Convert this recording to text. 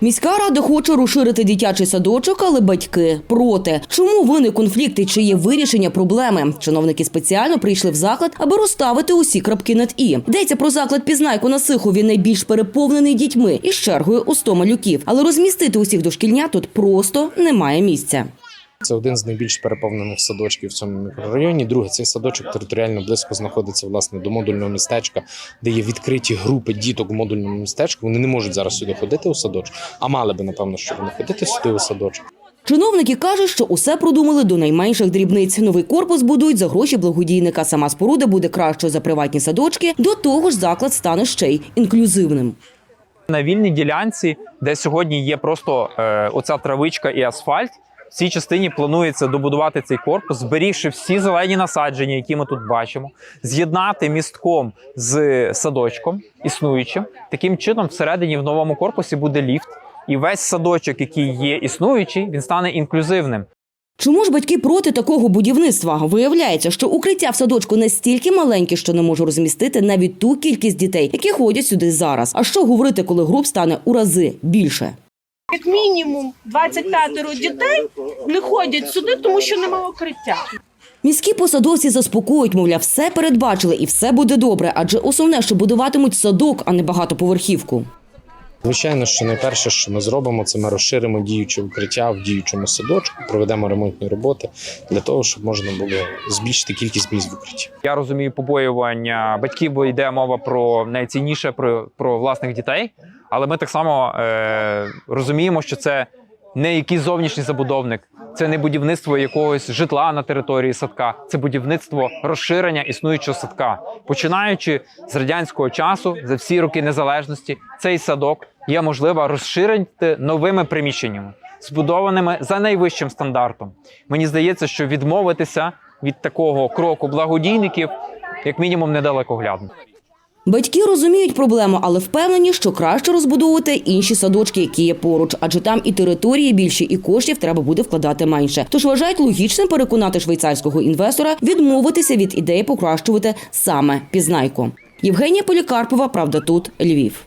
Міська рада хоче розширити дитячий садочок, але батьки проти. Чому виник конфлікт і чи є вирішення проблеми? Чиновники спеціально прийшли в заклад, аби розставити усі крапки над і. Йдеться про заклад Пізнайку на Сихові, найбільш переповнений дітьми із чергою у 100 малюків. Але розмістити усіх дошкільня тут просто немає місця. Це один з найбільш переповнених садочків в цьому мікрорайоні. Друге, цей садочок територіально близько знаходиться власне до модульного містечка, де є відкриті групи діток в модульному містечку. Вони не можуть зараз сюди ходити у садочок, а мали би напевно, що вони ходити сюди у садочок. Чиновники кажуть, що усе продумали до найменших дрібниць. Новий корпус будують за гроші благодійника. Сама споруда буде кращою за приватні садочки. До того ж, заклад стане ще й інклюзивним. на вільній ділянці, де сьогодні є просто е, оця травичка і асфальт. В цій частині планується добудувати цей корпус, зберігши всі зелені насадження, які ми тут бачимо, з'єднати містком з садочком існуючим. Таким чином, всередині в новому корпусі буде ліфт, і весь садочок, який є існуючий, він стане інклюзивним. Чому ж батьки проти такого будівництва? Виявляється, що укриття в садочку настільки маленьке, що не може розмістити навіть ту кількість дітей, які ходять сюди зараз. А що говорити, коли груп стане у рази більше? Як мінімум 25 дітей не ходять сюди, тому що немає укриття. Міські посадовці заспокоюють, мовляв, все передбачили і все буде добре, адже основне, що будуватимуть садок, а не багатоповерхівку. Звичайно, що найперше, що ми зробимо, це ми розширимо діюче укриття в діючому садочку, проведемо ремонтні роботи для того, щоб можна було збільшити кількість місць в укритті. Я розумію побоювання батьків, бо йде мова про найцінніше про, про власних дітей. Але ми так само е, розуміємо, що це не якийсь зовнішній забудовник, це не будівництво якогось житла на території садка, це будівництво розширення існуючого садка. Починаючи з радянського часу, за всі роки незалежності, цей садок є можливо розширити новими приміщеннями, збудованими за найвищим стандартом. Мені здається, що відмовитися від такого кроку благодійників, як мінімум, недалекоглядно. Батьки розуміють проблему, але впевнені, що краще розбудовувати інші садочки, які є поруч, адже там і території більше, і коштів треба буде вкладати менше. Тож вважають логічним переконати швейцарського інвестора відмовитися від ідеї покращувати саме пізнайку. Євгенія Полікарпова, правда, тут Львів.